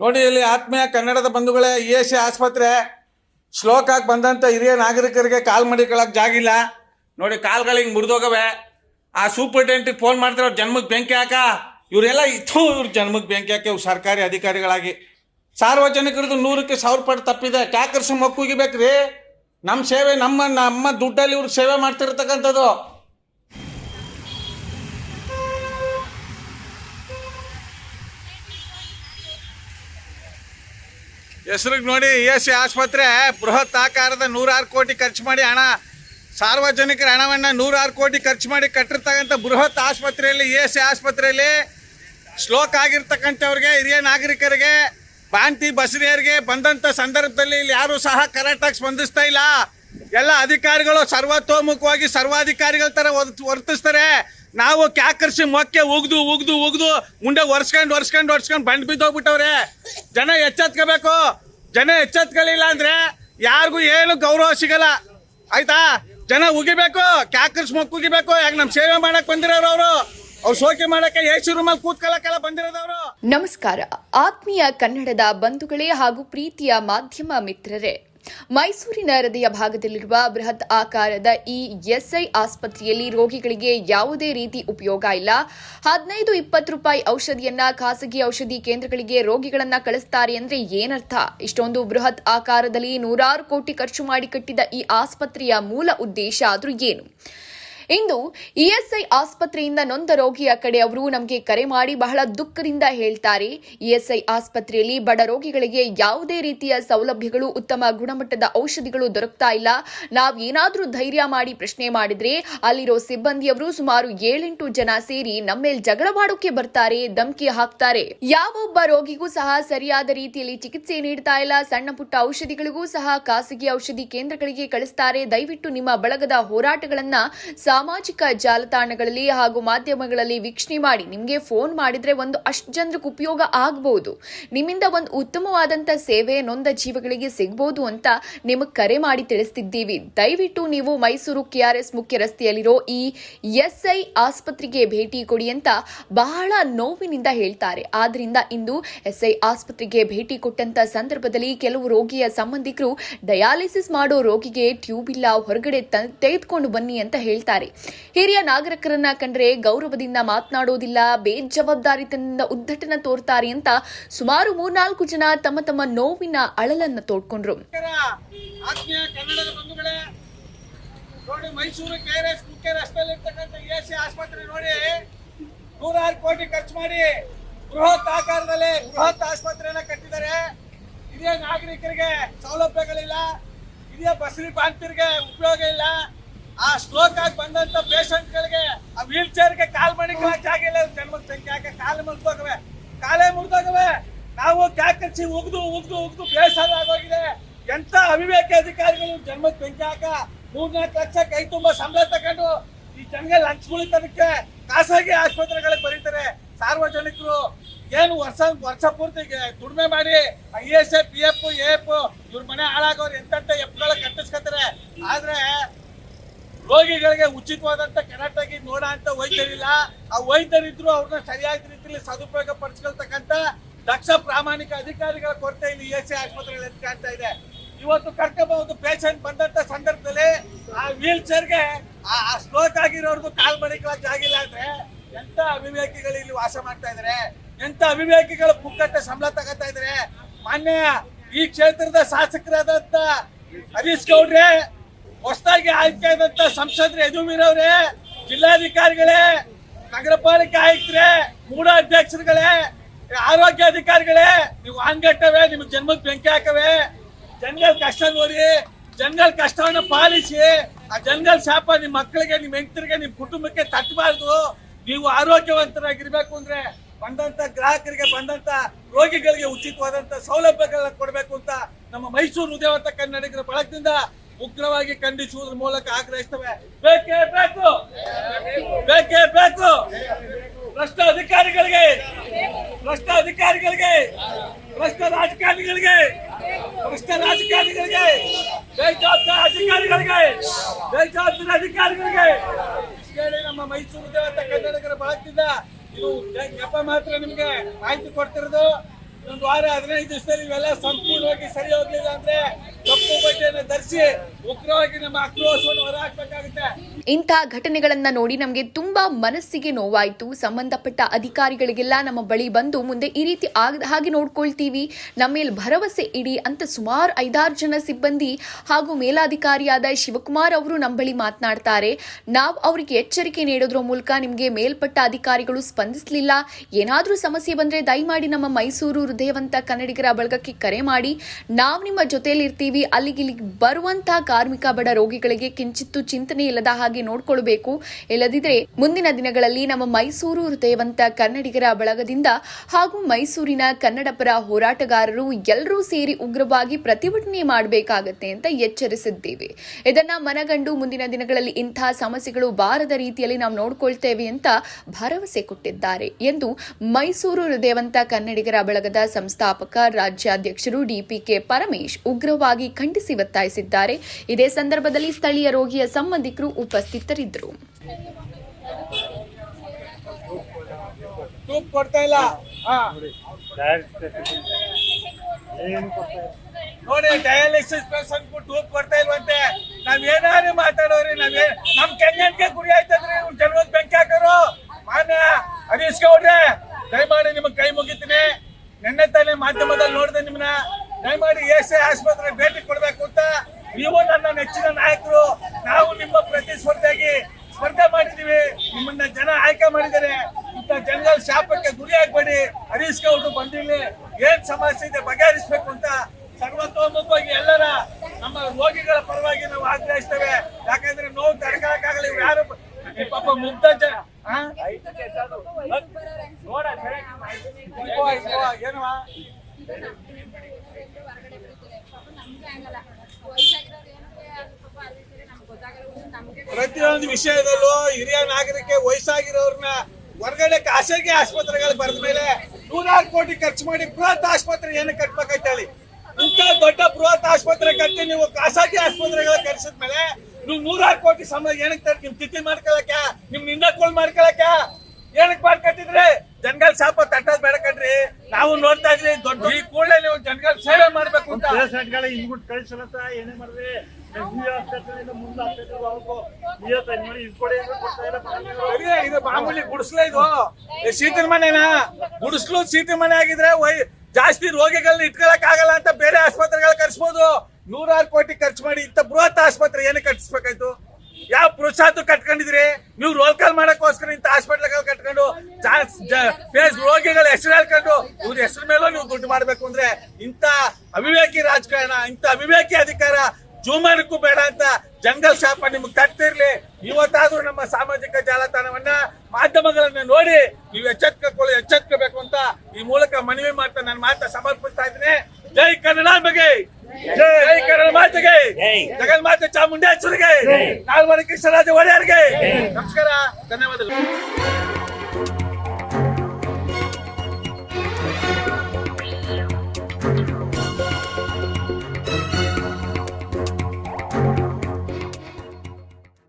ನೋಡಿ ಇಲ್ಲಿ ಆತ್ಮೀಯ ಕನ್ನಡದ ಬಂಧುಗಳೇ ಇ ಎಸ್ ಸಿ ಆಸ್ಪತ್ರೆ ಶ್ಲೋಕಾಗಿ ಬಂದಂಥ ಹಿರಿಯ ನಾಗರಿಕರಿಗೆ ಕಾಲ್ ಮಡಿಕೊಳಕ್ಕೆ ಜಾಗಿಲ್ಲ ನೋಡಿ ಕಾಲ್ಗಳಿಗೆ ಮುರಿದೋಗವೆ. ಆ ಸೂಪರ್ಟೆಂಟಿಗೆ ಫೋನ್ ಮಾಡ್ತಾರೆ, ಅವ್ರ ಜನ್ಮಕ್ಕೆ ಬೆಂಕಿ ಹಾಕ. ಇವರೆಲ್ಲ ಇತ್ತು ಇವ್ರ ಜನ್ಮಕ್ಕೆ ಬೆಂಕಿ ಹಾಕಿ ಇವ್ರು ಸರ್ಕಾರಿ ಅಧಿಕಾರಿಗಳಾಗಿ. ಸಾರ್ವಜನಿಕರದ್ದು ನೂರಕ್ಕೆ ಸಾವಿರ ಪಟ್ಟು ತಪ್ಪಿದೆ. ಟ್ಯಾಕರ್ಸ್ ಮಕ್ಕುಗಿಬೇಕ್ರಿ. ನಮ್ಮ ಸೇವೆ ನಮ್ಮ ನಮ್ಮ ದುಡ್ಡಲ್ಲಿ ಇವ್ರು ಸೇವೆ ಮಾಡ್ತಿರ್ತಕ್ಕಂಥದ್ದು. ಹೆಸರಿಗೆ ನೋಡಿ ಇ ಎಸ್ ಸಿ ಆಸ್ಪತ್ರೆ, ಬೃಹತ್ ಆಕಾರದ ನೂರಾರು ಕೋಟಿ ಖರ್ಚು ಮಾಡಿ ಹಣ, ಸಾರ್ವಜನಿಕರ ಹಣವನ್ನು ನೂರಾರು ಕೋಟಿ ಖರ್ಚು ಮಾಡಿ ಕಟ್ಟಿರ್ತಕ್ಕಂಥ ಬೃಹತ್ ಆಸ್ಪತ್ರೆಯಲ್ಲಿ ಇ ಎಸ್ ಸಿ ಆಸ್ಪತ್ರೆಯಲ್ಲಿ ಶ್ಲೋಕ್ ಆಗಿರ್ತಕ್ಕಂಥವ್ರಿಗೆ, ಹಿರಿಯ ನಾಗರಿಕರಿಗೆ ಬಾಂತಿ ಬಸರಿಯರಿಗೆ ಬಂದಂಥ ಸಂದರ್ಭದಲ್ಲಿ ಇಲ್ಲಿ ಯಾರೂ ಸಹ ಕರೆಕ್ಟಾಗಿ ಸ್ಪಂದಿಸ್ತಾ ಇಲ್ಲ. ಎಲ್ಲ ಅಧಿಕಾರಿಗಳು ಸರ್ವತೋಮುಖವಾಗಿ ಸರ್ವಾಧಿಕಾರಿಗಳ ಥರ ವರ್ತ್- ವರ್ತಿಸ್ತಾರೆ. ನಾವು ಕ್ಯಾಕರ್ಸಿ ಮೊಕ್ಕೆ ಉಗ್ದು ಉಗ್ದು ಉಗ್ದು, ಮುಂದೆ ಒರ್ಸ್ಕೊಂಡು ಒರ್ಸ್ಕೊಂಡು ಒರ್ಸ್ಕೊಂಡು ಬಂಡ್ ಬಿದ್ದೋಗ್ಬಿಟ್ಟವ್ರೆ. ಜನ ಎಚ್ಚೆತ್ಕೋಬೇಕು. ಜನ ಎಚ್ಚೆತ್ಕೊಳ್ಳಿಲ್ಲ ಅಂದ್ರೆ ಯಾರಿಗೂ ಏನು ಗೌರವ ಸಿಗಲ್ಲ. ಆಯ್ತಾ? ಜನ ಉಗಿಬೇಕು, ಕ್ಯಾಕರ್ಸ್ ಮಕ್ ಉಗಿಬೇಕು, ಯಾಕೆ ನಮ್ಮ ಸೇವೆ ಮಾಡಕ್ ಬಂದಿರೋರು ಅವರು? ಅವ್ರು ಶೋಕಿ ಮಾಡಕ್ಕೆ ಕೂತ್ಕೊಳ್ಳಕ್ಕೆಲ್ಲ ಬಂದಿರೋದವರು? ನಮಸ್ಕಾರ. ಆತ್ಮೀಯ ಕನ್ನಡದ ಬಂಧುಗಳೇ ಹಾಗೂ ಪ್ರೀತಿಯ ಮಾಧ್ಯಮ ಮಿತ್ರರೇ ಮೈಸೂರಿನ ಹೃದಯ ಭಾಗದಲ್ಲಿರುವ ಬೃಹತ್ ಆಕಾರದ ಈ ಎಸ್ಐ ಆಸ್ಪತ್ರೆಯಲ್ಲಿ ರೋಗಿಗಳಿಗೆ ಯಾವುದೇ ರೀತಿ ಉಪಯೋಗ ಇಲ್ಲ. ಹದಿನೈದು ಇಪ್ಪತ್ತು ರೂಪಾಯಿ ಔಷಧಿಯನ್ನ ಖಾಸಗಿ ಔಷಧಿ ಕೇಂದ್ರಗಳಿಗೆ ರೋಗಿಗಳನ್ನ ಕಳಿಸ್ತಾರೆ ಅಂದ್ರೆ ಏನರ್ಥ? ಇಷ್ಟೊಂದು ಬೃಹತ್ ಆಕಾರದಲ್ಲಿ ನೂರಾರು ಕೋಟಿ ಖರ್ಚು ಮಾಡಿ ಕಟ್ಟಿದ ಈ ಆಸ್ಪತ್ರೆಯ ಮೂಲ ಉದ್ದೇಶ ಆದರೂ ಏನು? ಇಂದು ಇಎಸ್ಐ ಆಸ್ಪತ್ರೆಯಿಂದ ನೊಂದ ರೋಗಿಯ ಕಡೆ ಅವರು ನಮಗೆ ಕರೆ ಮಾಡಿ ಬಹಳ ದುಃಖದಿಂದ ಹೇಳ್ತಾರೆ. ಇಎಸ್ಐ ಆಸ್ಪತ್ರೆಯಲ್ಲಿ ಬಡ ರೋಗಿಗಳಿಗೆ ಯಾವುದೇ ರೀತಿಯ ಸೌಲಭ್ಯಗಳು, ಉತ್ತಮ ಗುಣಮಟ್ಟದ ಔಷಧಿಗಳು ದೊರಕ್ತಾ ಇಲ್ಲ. ನಾವು ಏನಾದರೂ ಧೈರ್ಯ ಮಾಡಿ ಪ್ರಶ್ನೆ ಮಾಡಿದ್ರೆ ಅಲ್ಲಿರೋ ಸಿಬ್ಬಂದಿಯವರು ಸುಮಾರು ಏಳೆಂಟು ಜನ ಸೇರಿ ನಮ್ಮ ಮೇಲೆ ಮಾಡೋಕೆ ಬರ್ತಾರೆ, ಧಮಕಿ ಹಾಕ್ತಾರೆ. ಯಾವೊಬ್ಬ ರೋಗಿಗೂ ಸಹ ಸರಿಯಾದ ರೀತಿಯಲ್ಲಿ ಚಿಕಿತ್ಸೆ ನೀಡ್ತಾ ಇಲ್ಲ. ಸಣ್ಣ ಪುಟ್ಟ ಔಷಧಿಗಳಿಗೂ ಸಹ ಖಾಸಗಿ ಔಷಧಿ ಕೇಂದ್ರಗಳಿಗೆ ಕಳಿಸ್ತಾರೆ. ದಯವಿಟ್ಟು ನಿಮ್ಮ ಬಳಗದ ಹೋರಾಟಗಳನ್ನ ಸಾಮಾಜಿಕ ಜಾಲತಾಣಗಳಲ್ಲಿ ಹಾಗೂ ಮಾಧ್ಯಮಗಳಲ್ಲಿ ವೀಕ್ಷಣೆ ಮಾಡಿ ನಿಮಗೆ ಫೋನ್ ಮಾಡಿದ್ರೆ ಒಂದು ಅಷ್ಟು ಜನರಿಗೆ ಉಪಯೋಗ ಆಗಬಹುದು ನಿಮ್ಮಿಂದ ಒಂದು ಉತ್ತಮವಾದಂಥ ಸೇವೆ ನೊಂದ ಜೀವಗಳಿಗೆ ಸಿಗ್ಬೋದು ಅಂತ ನಿಮಗೆ ಕರೆ ಮಾಡಿ ತಿಳಿಸ್ತಿದ್ದೀವಿ. ದಯವಿಟ್ಟು ನೀವು ಮೈಸೂರು ಕೆಆರ್ಎಸ್ ಮುಖ್ಯ ರಸ್ತೆಯಲ್ಲಿರೋ ಈ ಎಸ್ಐ ಆಸ್ಪತ್ರೆಗೆ ಭೇಟಿ ಕೊಡಿ ಅಂತ ಬಹಳ ನೋವಿನಿಂದ ಹೇಳ್ತಾರೆ. ಆದ್ರಿಂದ ಇಂದು ಎಸ್ಐ ಆಸ್ಪತ್ರೆಗೆ ಭೇಟಿ ಕೊಟ್ಟಂತ ಸಂದರ್ಭದಲ್ಲಿ ಕೆಲವು ರೋಗಿಯ ಸಂಬಂಧಿಕರು ಡಯಾಲಿಸಿಸ್ ಮಾಡೋ ರೋಗಿಗೆ ಟ್ಯೂಬ್ ಇಲ್ಲ, ಹೊರಗಡೆ ತೆಗೆದುಕೊಂಡು ಬನ್ನಿ ಅಂತ ಹೇಳ್ತಾರೆ. ಹಿರಿಯ ನಾಗರಿಕರನ್ನ ಕಂಡ್ರೆ ಗೌರವದಿಂದ ಮಾತನಾಡೋದಿಲ್ಲ, ಬೇಜವಾಬ್ದಾರಿತನದಿಂದ ಉದ್ದಟನ ತೋರ್ತಾರೆ ಅಂತ ಸುಮಾರು ಮೂರ್ನಾಲ್ಕು ಜನ ತಮ್ಮ ತಮ್ಮ ನೋವಿನ ಅಳಲನ್ನ ತೋಡ್ಕೊಂಡ್ರು. ಮೈಸೂರು ನೋಡಿ, ನೂರಾರು ಕೋಟಿ ಖರ್ಚು ಮಾಡಿ ಬೃಹತ್ ಆಕಾರದಲ್ಲಿ ಬೃಹತ್ ಆಸ್ಪತ್ರೆಯನ್ನ ಕಟ್ಟಿದ್ದಾರೆ. ಹಿರಿಯ ನಾಗರಿಕರಿಗೆ ಸೌಲಭ್ಯಗಳಿಲ್ಲ, ಹಿರಿಯ ಬಸರಿ ಬಾಂತಿರಿಗೆ ಉಪಯೋಗ ಇಲ್ಲ. ಸ್ಟ್ರೋಕ್ ಪೇಷಂಟ್ ಗಳಿಗೆ ಆ ವೀಲ್ ಚೇರ್ಗೆ ಕಾಲ್ ಮಾಡಿಕ ಜಾಗ ಇಲ್ಲ. ಜನ್ಮದ ಸಂಖ್ಯೆ ಯಾಕೆ? ಕಾಲು ಮುರಿದೋಗವೆ. ಕಾಲೇ ಮುರಿದೋಗವೆ. ನಾವು ಕ್ಯಾಕಚ್ಚಿ ಉಗ್ದು ಉಗ್ದು ಉಗ್ದು ಬೇಸರ ಆಗೋಗಿದೆ ಎಂತ ಅವಿವೇಕ ಅಧಿಕಾರಿಗಳು ಜನ್ಮದ ಬೆಂಕಿ ಹಾಕ ಮೂರ್ನಾಲ್ಕು ಲಕ್ಷ ಕೈ ತುಂಬಾ ಸಂಬಳ ತಗೊಂಡು ಈ ಜನಗೆ ಲಂಚ್ ಉಳಿತದಕ್ಕೆ ಖಾಸಗಿ ಆಸ್ಪತ್ರೆಗಳಿಗೆ ಬರೀತಾರೆ. ಸಾರ್ವಜನಿಕರು ಏನು ವರ್ಷ ವರ್ಷ ಪೂರ್ತಿ ದುಡಿಮೆ ಮಾಡಿ I S A P F A F ಇವ್ರ ಮನೆ ಹಾಳಾಗೋರು ಎಂತ ಎಫ್ಗಳ ಕಟ್ಟಿಸ್ಕೊತಾರೆ. ಆದ್ರೆ ರೋಗಿಗಳಿಗೆ ಉಚಿತವಾದಂತ ಕರೆಕ್ಟಾಗಿ ನೋಡ ಅಂತ ವೈದ್ಯರಿಲ್ಲ. ಆ ವೈದ್ಯರಿದ್ರು ಅವ್ರನ್ನ ಸರಿಯಾದ ರೀತಿಯಲ್ಲಿ ಸದುಪಯೋಗ ಪಡಿಸ್ಕೊಳ್ತಕ್ಕಂತ ದಕ್ಷ ಪ್ರಾಮಾಣಿಕ ಅಧಿಕಾರಿಗಳ ಕೊರತೆ ಇಲ್ಲಿ ಎ ಆಸ್ಪತ್ರೆಗಳು ಎದ್ದು ಕಾಣ್ತಾ ಇದೆ. ಇವತ್ತು ಕರ್ಕೋಬಹುದು ಪೇಷಂಟ್ ಬಂದಂತ ಸಂದರ್ಭದಲ್ಲಿ ಆ ವೀಲ್ ಚೇರ್ಗೆ ಆ ಸ್ಟ್ರೋಕ್ ಆಗಿರೋರ್ಗು ಕಾಲ್ ಮಡಿಗಳ ಜಾಗಿಲ್ಲ ಅಂದ್ರೆ ಎಂತ ಅವಿವೇಕಿಗಳು ಇಲ್ಲಿ ವಾಸ ಮಾಡ್ತಾ ಇದಾರೆ? ಎಂತ ಅವಿವೇಕಿಗಳು ಪುಕ್ಕಟ್ಟೆ ಸಂಬಳ ತಗೋತಾ ಇದಾರೆ? ಮಾನ್ಯ ಈ ಕ್ಷೇತ್ರದ ಶಾಸಕರಾದಂತ ಹರೀಶ್ ಗೌಡ್ರೆ ಹೊಸದಾಗಿ ಆಯ್ಕೆ ಆದಂತ ಸಂಸದರು ಯದುವೀರವ್ರೆ ಜಿಲ್ಲಾಧಿಕಾರಿಗಳೇ, ನಗರ ಪಾಲಿಕೆ ಆಯುಕ್ತರೇ ಮೂಡ ಅಧ್ಯಕ್ಷರುಗಳೇ, ಆರೋಗ್ಯ ಅಧಿಕಾರಿಗಳೇ, ನೀವು ಆನ್ಗಟ್ಟವೆ ನಿಮ್ಗೆ ಜನ್ಮದ ಬೆಂಕಿ ಹಾಕವೆ ಜನಗಳ ಕಷ್ಟ ನೋಡಿ ಜನಗಳ ಕಷ್ಟವನ್ನು ಪಾಲಿಸಿ, ಆ ಜನಗಳ ಶಾಪ ನಿಮ್ಮ ಮಕ್ಕಳಿಗೆ ನಿಮ್ಮ ಹೆಂಡತಿರಿಗೆ ನಿಮ್ಮ ಕುಟುಂಬಕ್ಕೆ ತಟ್ಟಬಾರ್ದು. ನೀವು ಆರೋಗ್ಯವಂತರಾಗಿರ್ಬೇಕು ಅಂದ್ರೆ ಬಂದಂತ ಗ್ರಾಹಕರಿಗೆ, ಬಂದಂತ ರೋಗಿಗಳಿಗೆ ಉಚಿತವಾದಂತ ಸೌಲಭ್ಯಗಳನ್ನ ಕೊಡಬೇಕು ಅಂತ ನಮ್ಮ ಮೈಸೂರು ಉದಯವಂತ ಕನ್ನಡಿಗರ ಬಳಗದಿಂದ ಉಗ್ರವಾಗಿ ಖಂಡಿಸುವುದರ ಮೂಲಕ ಆಗ್ರಹಿಸ್ತವೆ. ಬೇಕೇ ಬೇಕು? ಬೇಕೇ ಬೇಕು? ಭ್ರಷ್ಟ ಅಧಿಕಾರಿಗಳಿಗೆ ಭ್ರಷ್ಟ ಅಧಿಕಾರಿಗಳಿಗೆ ಭ್ರಷ್ಟ ರಾಜಕಾರಣಿಗಳಿಗೆ ಭ್ರಷ್ಟ ರಾಜಕಾರಣಿಗಳಿಗೆ ಬೇಜವಾಬ್ದಾರ ಅಧಿಕಾರಿಗಳಿಗೆ ಬೇಜವಾಬ್ದಾರ ಅಧಿಕಾರಿಗಳಿಗೆ. ಕೇಳಿ ನಮ್ಮ ಮೈಸೂರು ದೇವತ ಕನ್ನಡಿಗರ ಬಳಗದಿಂದ ಇದು ಜಪ ಮಾತ್ರ ನಿಮಗೆ ಮಾಹಿತಿ ಕೊಡ್ತಿರೋದು. ಒಂದು ವಾರ ಹದಿನೈದು ದಿವಸದಲ್ಲಿ ಇವೆಲ್ಲ ಸಂಪೂರ್ಣವಾಗಿ ಸರಿ ಹೋಗ್ಲಿಲ್ಲ ಅಂದ್ರೆ ಕಪ್ಪು ಬಟ್ಟೆಯನ್ನು ಧರಿಸಿ ಉಗ್ರವಾಗಿ ನಮ್ಮ ಆಕ್ರೋಶವನ್ನು ಹೊರಹಾಕಬೇಕಾಗುತ್ತೆ. ಇಂಥ ಘಟನೆಗಳನ್ನ ನೋಡಿ ನಮಗೆ ತುಂಬಾ ಮನಸ್ಸಿಗೆ ನೋವಾಯಿತು. ಸಂಬಂಧಪಟ್ಟ ಅಧಿಕಾರಿಗಳಿಗೆಲ್ಲ ನಮ್ಮ ಬಳಿ ಬಂದು ಮುಂದೆ ಈ ರೀತಿ ಹಾಗೆ ನೋಡ್ಕೊಳ್ತೀವಿ. ನಮ್ಮ ಮೇಲೆ ಭರವಸೆ ಇಡಿ ಅಂತ ಸುಮಾರು ಐದಾರು ಜನ ಸಿಬ್ಬಂದಿ ಹಾಗೂ ಮೇಲಾಧಿಕಾರಿಯಾದ ಶಿವಕುಮಾರ್ ಅವರು ನಮ್ಮ ಬಳಿ ಮಾತನಾಡ್ತಾರೆ. ನಾವು ಅವರಿಗೆ ಎಚ್ಚರಿಕೆ ನೀಡೋದ್ರ ಮೂಲಕ ನಿಮಗೆ ಮೇಲ್ಪಟ್ಟ ಅಧಿಕಾರಿಗಳು ಸ್ಪಂದಿಸಲಿಲ್ಲ. ಏನಾದರೂ ಸಮಸ್ಯೆ ಬಂದರೆ ದಯಮಾಡಿ ನಮ್ಮ ಮೈಸೂರು ಹೃದಯವಂತ ಕನ್ನಡಿಗರ ಬಳಗಕ್ಕೆ ಕರೆ ಮಾಡಿ. ನಾವು ನಿಮ್ಮ ಜೊತೆಯಲ್ಲಿ ಇರ್ತೀವಿ ಅಲ್ಲಿಗೆ ಇಲ್ಲಿಗೆ ಬರುವಂತಹ ಕಾರ್ಮಿಕ ಬಡ ರೋಗಿಗಳಿಗೆ ಕಿಂಚಿತ್ತು ಚಿಂತನೆ ಇಲ್ಲದ ಹಾಗೆ ನೋಡ್ಕೊಳ್ಬೇಕು. ಇಲ್ಲದಿದ್ರೆ ಮುಂದಿನ ದಿನಗಳಲ್ಲಿ ನಮ್ಮ ಮೈಸೂರು ಹೃದಯವಂತ ಕನ್ನಡಿಗರ ಬಳಗದಿಂದ ಹಾಗೂ ಮೈಸೂರಿನ ಕನ್ನಡ ಪರ ಹೋರಾಟಗಾರರು ಎಲ್ಲರೂ ಸೇರಿ ಉಗ್ರವಾಗಿ ಪ್ರತಿಭಟನೆ ಮಾಡಬೇಕಾಗತ್ತೆ ಅಂತ ಎಚ್ಚರಿಸಿದ್ದೇವೆ. ಇದನ್ನ ಮನಗಂಡು ಮುಂದಿನ ದಿನಗಳಲ್ಲಿ ಇಂತಹ ಸಮಸ್ಯೆಗಳು ಬಾರದ ರೀತಿಯಲ್ಲಿ ನಾವು ನೋಡ್ಕೊಳ್ತೇವೆ ಅಂತ ಭರವಸೆ ಕೊಟ್ಟಿದ್ದಾರೆ ಎಂದು ಮೈಸೂರು ಹೃದಯವಂತ ಕನ್ನಡಿಗರ ಬಳಗದ ಸಂಸ್ಥಾಪಕ, ರಾಜ್ಯಾಧ್ಯಕ್ಷರು ಡಿಪಿಕೆ ಪರಮೇಶ್ ಉಗ್ರವಾಗಿ ಖಂಡಿಸಿ ಒತ್ತಾಯಿಸಿದ್ದಾರೆ. ಇದೇ ಸಂದರ್ಭದಲ್ಲಿ ಸ್ಥಳೀಯ ರೋಗಿಯ ಸಂಬಂಧಿಕರು ಉಪಸ್ಥಿತರಿದ್ದರು. ನೋಡಿ ಡಯಾಲಿಸಿಸ್ ಪೇಷಂಟ್ ಟೂಪ್ ಕೊಡ್ತಾ ಇಲ್ವಂತೆ. ನಾವ್ ಏನಾದ್ರು ಮಾತಾಡೋರಿ, ನಾವೇ ನಮ್ ಕೆಂಗನ್ಗೆ ಗುರಿ ಆಯ್ತದ್ರಿ ಇವ್ರು ಜನ್ಮದ್ ಬೆಂಕಿ ಹಾಕೋರು. ಮಾನ್ಯ ಹರೀಶ್ ಗೌಡ್ರೆ, ದಯಮಾಡಿ ನಿಮಗೆ ಕೈ ಮುಗಿತೀನಿ. ನಿನ್ನೆ ತಾನೇ ಮಾಧ್ಯಮದಲ್ಲಿ ನೋಡಿದೆ ನಿಮ್ಮನ್ನ ದಯಮಾಡಿ ಎಸ್ ಎ ಆಸ್ಪತ್ರೆ ಭೇಟಿ ಕೊಡಬೇಕು ಅಂತ ನೀವು ನನ್ನ ನೆಚ್ಚಿನ ನಾಯಕರು ನಾವು ನಿಮ್ಮ ಪ್ರತಿಸ್ಪರ್ಧಿಯಾಗಿ ಸ್ಪರ್ಧೆ ಮಾಡಿದ್ದೀವಿ. ನಿಮ್ಮನ್ನ ಜನ ಆಯ್ಕೆ ಮಾಡಿದ್ದಾರೆ. ಇಂಥ ಜನಗಳ ಶಾಪಕ್ಕೆ ಗುರಿ ಆಗ್ಬೇಡಿ. ಹರೀಶ್ ಗೌಡ್ರು ಬಂದಿಲ್ಲಿ ಏನ್ ಸಮಸ್ಯೆ ಇದೆ ಬಗೆಹರಿಸಬೇಕು ಅಂತ ಸರ್ವತೋಮುಖವಾಗಿ ಎಲ್ಲರ ನಮ್ಮ ರೋಗಿಗಳ ಪರವಾಗಿ ನಾವು ಆಗ್ರಹಿಸ್ತೇವೆ. ಯಾಕಂದ್ರೆ ನೋವು ತಡ್ಕೊಳಕ್ಕಾಗಲ್ಲ ಇವ್ರು ಯಾರು ಪಾಪ ಮುಗ್ಧ ಜನ. ಆ? ಪ್ರತಿಯೊಂದು ವಿಷಯದಲ್ಲೂ ಹಿರಿಯ ನಾಗರಿಕ ವಯಸ್ಸಾಗಿರೋರ್ನ ಹೊರಗಡೆ ಖಾಸಗಿ ಆಸ್ಪತ್ರೆಗಳು ಬರೆದ ಮೇಲೆ ನೂರಾರು ಕೋಟಿ ಖರ್ಚು ಮಾಡಿ ಬೃಹತ್ ಆಸ್ಪತ್ರೆ ಏನು ಕಟ್ಬೇಕಂತ ಹೇಳಿ? ಇಂಥ ದೊಡ್ಡ ಬೃಹತ್ ಆಸ್ಪತ್ರೆ ಕಟ್ಟಿ ನೀವು ಖಾಸಗಿ ಆಸ್ಪತ್ರೆಗಳ ಕಟ್ಸಿದ ಮೇಲೆ ನೀವು ನೂರಾರು ಕೋಟಿ ಸಂಬಳ ಏನಕ್ಕೆ ನಿಮ್ ತಿಥಿ ಮಾಡ್ಕೊಳಕ ನಿಮ್ ಕೋಲ್ ಮಾಡ್ಕೊಳಕ ಏನಕ್ಕೆ ಮಾಡ್ಕೊತಿದ್ರೆ ಜನಗಲ್ ಶಾಪ ತಟ್ಟದ್ ಬೇಡ ಕಣ್ರಿ. ನಾವು ನೋಡ್ತಾ ಇದ್ರಿ ದೊಡ್ಡ ಈ ಕೂಡಲೇ ನೀವು ಜನಗಲ್ ಸೇವೆ ಮಾಡ್ಬೇಕು ಅಂತ. ಪೇಷಂಟ್ಗಳ ಹಿಂಗ್ಬಿಟ್ಟು ಕಳಿಸಲತ್ತ ಏನೇ ನೋಡಿ ಇದು ಮಾಮೂಲಿ ಗುಡಿಸ್ಲ ಇದು. ಈ ಶೀತಲ ಮನೆನಾ? ಗುಡಿಸ್ಲು ಶೀತಲ ಮನೆ ಆಗಿದ್ರೆ ವೈ ಜಾಸ್ತಿ ರೋಗಿಗಳನ್ನ ಇಟ್ಕೊಳಕ್ ಆಗಲ್ಲ ಅಂತ ಬೇರೆ ಆಸ್ಪತ್ರೆಗಳು ಕರ್ಸ್ಬೋದು. ನೂರಾರು ಕೋಟಿ ಖರ್ಚು ಮಾಡಿ ಇಂಥ ಬೃಹತ್ ಆಸ್ಪತ್ರೆ ಏನಕ್ಕೆ ಕಟ್ಟಿಸ್ಬೇಕಾಯ್ತು? ಯಾವ ಪುರುಷಾತು ಕಟ್ಕೊಂಡಿದ್ರಿ? ನೀವು ರೋಲ್ ಕಾಲ್ ಮಾಡಕ್ಕೋಸ್ಕರ ಇಂಥ ಹಾಸ್ಪಿಟ್ಲ್ಗಳು ರೋಗಿಗಳ ಹೆಸರು ಹೇಳ್ಕೊಂಡು ಇವ್ರ ಹೆಸರು ಮೇಲೂ ನೀವು ದುಡ್ಡು ಮಾಡ್ಬೇಕು ಅಂದ್ರೆ ಇಂಥ ಅವಿವೇಕಿ ರಾಜಕಾರಣ ಇಂಥ ಅವಿವೇಕಿ ಅಧಿಕಾರ ಜೂಮಾನಕ್ಕೂ ಬೇಡ ಅಂತ ಜಂಗಲ್ ಶಾಪ ನಿಮ್ಗೆ ತಟ್ಟಿರ್ಲಿ ಇವತ್ತಾದ್ರೂ ನಮ್ಮ ಸಾಮಾಜಿಕ ಜಾಲತಾಣವನ್ನ ಮಾಧ್ಯಮಗಳನ್ನ ನೋಡಿ ನೀವು ಎಚ್ಚೆತ್ಕೊಳ್ಳಿ ಎಚ್ಚೆತ್ಕೋಬೇಕು ಅಂತ ಈ ಮೂಲಕ ಮನವಿ ಮಾಡ್ತಾ ನನ್ನ ಮಾತ ಸಮರ್ಪಿಸ್ತಾ ಇದ್ದೀನಿ. ಜೈ ಕನ್ನಡ ಬಗ್ಗೆ ಜೈ ಕನ್ನಡ ಮಾತೆಗೆ! ಜಗನ್ಮಾತೆ ಚಾಮುಂಡೇಶ್ವರಿಗೆ! ನಾಲ್ವರ ಕೃಷ್ಣರಾಜ ಒಡೆಯರ್ಗೆ! ನಮಸ್ಕಾರ ಧನ್ಯವಾದಗಳು.